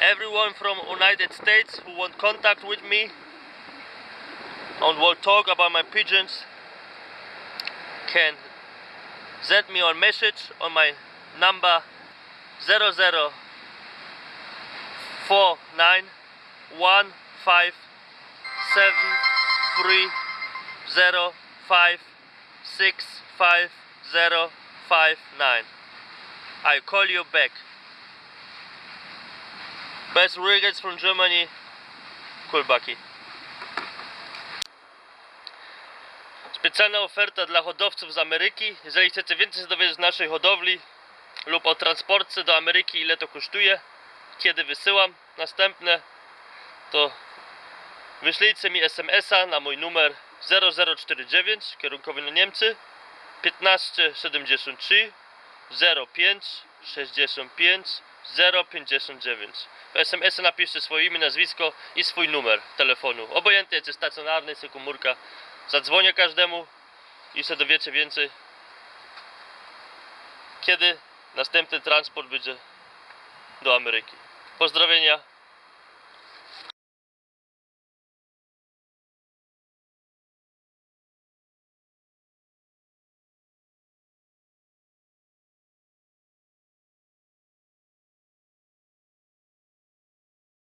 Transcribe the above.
everyone from United States who want contact with me and will talk about my pigeons can send me a message on my number 00 four nine one five seven three zero five six five zero five nine. I call you back. Best regards from Germany. Kulbaki. Specjalna oferta dla hodowców z Ameryki. Jeżeli chcecie więcej dowiedzieć z naszej hodowli lub o transportce do Ameryki, ile to kosztuje, kiedy wysyłam następne, to wyślijcie mi SMS-a na mój numer 0049 kierunkowy na Niemcy 1573 05 65 059. W SMS-ie napiszcie swoje imię, nazwisko i swój numer telefonu. Obojętnie czy stacjonarny, czy komórka. Zadzwonię każdemu i się dowiecie więcej kiedy następny transport będzie do Ameryki. Pozdrowienia